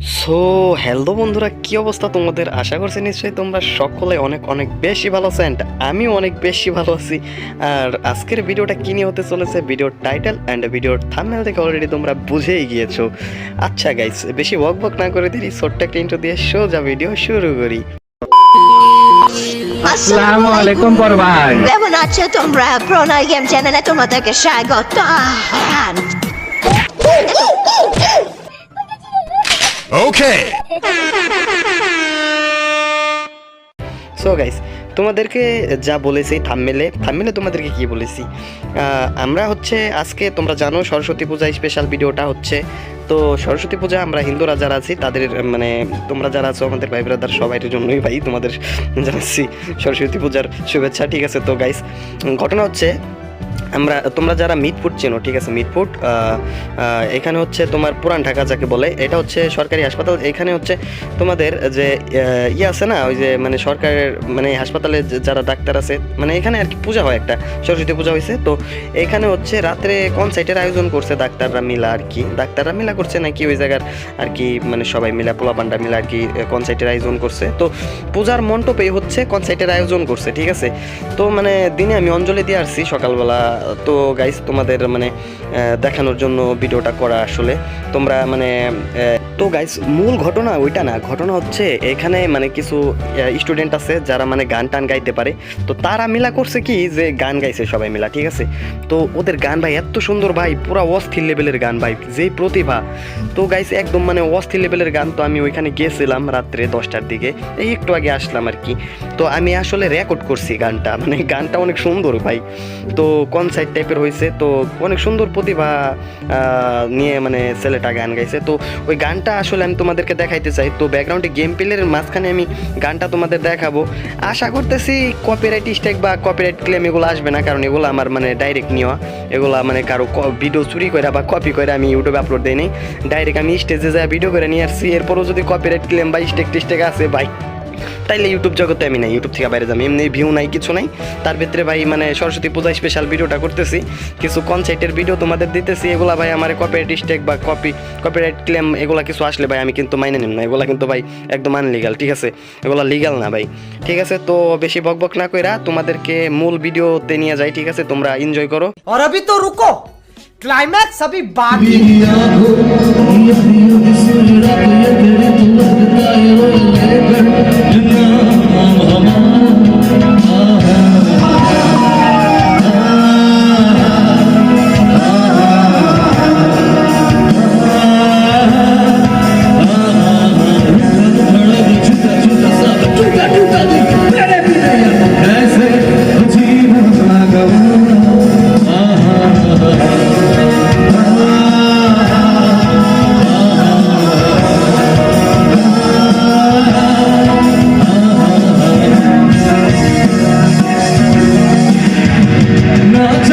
So hello বন্ধুরা কি অবস্থা তোমাদের? আশা করছি নিশ্চয়ই তোমরা সকলে অনেক অনেক বেশি ভালো আছো অ্যান্ড আমি অনেক বেশি ভালো আছি। আর আজকের ভিডিওটা কি নিয়ে হতে চলেছে? ভিডিওর টাইটেল অ্যান্ড ভিডিওর থাম্বনেল থেকে অলরেডি তোমরা বুঝেই গিয়েছো। আচ্ছা গাইস বেশি বক বক না করে দিই ছোট্ট একটা ইন্ট্রো দিয়ে সোজা ভিডিও শুরু করি। আসসালামু আলাইকুম কেমন আছো তোমরা? প্রণয় গেম চ্যানেলে তোমাদেরকে স্বাগত Okay. সো গাইস তোমাদেরকে যা বলেছি থামমেলে থামমেলে তোমাদেরকে কি বলেছি? আমরা হচ্ছে আজকে, তোমরা জানো, সরস্বতী পূজা স্পেশাল ভিডিওটা হচ্ছে। তো, সরস্বতী পূজা, আমরা হিন্দুরা যারা আছি, তাদের মানে তোমরা যারা আছো, আমাদের ভাই ব্রাদার সবাইয়ের জন্যই ভাই তোমাদের জানাচ্ছি সরস্বতী পূজার শুভেচ্ছা, ঠিক আছে? তো গাইস ঘটনা হচ্ছে আমরা, তোমরা যারা মিটফুট চেনো, ঠিক আছে মিটফুট এখানে হচ্ছে তোমার পুরান ঢাকা যাকে বলে, এটা হচ্ছে সরকারি হাসপাতাল। এখানে হচ্ছে তোমাদের যে ইয়ে আছে না, ওই যে মানে সরকারের মানে হাসপাতালে যারা ডাক্তার আছে মানে এখানে আর কি পূজা হয় একটা, সরস্বতী পূজা হয়েছে তো এখানে হচ্ছে রাত্রে কনসার্টের আয়োজন করছে ডাক্তাররা মিলা আর কি? ডাক্তাররা মিলা করছে নাকি ওই জায়গার আর কি মানে সবাই মিলা পোলাপান্ডা মিলা আর কি কনসার্টের আয়োজন করছে? তো পূজার মণ্ডপে হচ্ছে কনসার্টের আয়োজন করছে, ঠিক আছে? তো মানে দিনে আমি অঞ্জলি দিয়ে আসছি সকালবেলা তো গাইস তোমাদের মানে দেখানোর জন্য ভিডিওটা করা আসলে। তোমরা মানে তো গাইস মূল ঘটনা ওইটা না। ঘটনা হচ্ছে এখানে মানে কিছু স্টুডেন্ট আছে যারা মানে গান টান গাইতে পারে। তো তারা মিলা করছে কি যে গান গাইছে সবাই মিলা, ঠিক আছে? তো ওদের গান ভাই এত সুন্দর ভাই, পুরা অস্থির লেভেলের গান ভাই, যেই প্রতিভা। তো গাইস একদম মানে অস্থির লেভেলের গান তো আমি ওইখানে গিয়েছিলাম রাত্রে দশটার দিকে। এই একটু আগে আসলাম আর কি। তো আমি আসলে রেকর্ড করছি গানটা মানে গানটা অনেক সুন্দর ভাই। তো কনসার্ট টাইপের হয়েছে তো অনেক সুন্দর প্রতিভা নিয়ে মানে ছেলেটা গান গাইছে। তো ওই গানটা আসলে আমি তোমাদেরকে দেখাইতে চাই। তো ব্যাকগ্রাউন্ডে গেম প্লের মাঝখানে আমি গানটা তোমাদের দেখাবো। আশা করতেছি কপিরাইট স্ট্রাইক বা কপিরাইট ক্লেম এগুলো আসবে না, কারণ এগুলো আমার মানে ডাইরেক্ট নেওয়া। এগুলো মানে কারও ভিডিও চুরি করে বা কপি করে আমি ইউটিউবে আপলোড দিই ডাইরেক্ট আমি স্টেজে যা ভিডিও করে নিয়ে আসছি। এরপরও যদি কপিরাইট ক্লেম বা স্টেক টিস্টেক আছে, ভাই। তাইলে ইউটিউব জগতে আমি নাই ইউটিউব থেকে বাইরে যাবো এমনি ভিউ নাই কিছু নাই তার ভিতরে ভাই মানে সরস্বতী পূজা স্পেশাল ভিডিওটা করতেছি কিছু কনসার্টের ভিডিও তোমাদের দিতেছি এগুলা ভাই আমার কপিরাইট স্টেক বা কপি কপিরাইট ক্লেম এগুলা কিছু আসলে ভাই আমি কিন্তু মাইনে নিব না এগুলা কিন্তু ভাই একদম আনলিগাল ঠিক আছে এগুলা লিগাল না ভাই ঠিক আছে তো বেশি বকবক না কইরা তোমাদেরকে মূল ভিডিওতে নিয়ে যাই ঠিক আছে তোমরা এনজয় করো और अभी तो रुको क्लाइमैक्स अभी बाकी Because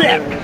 Hey!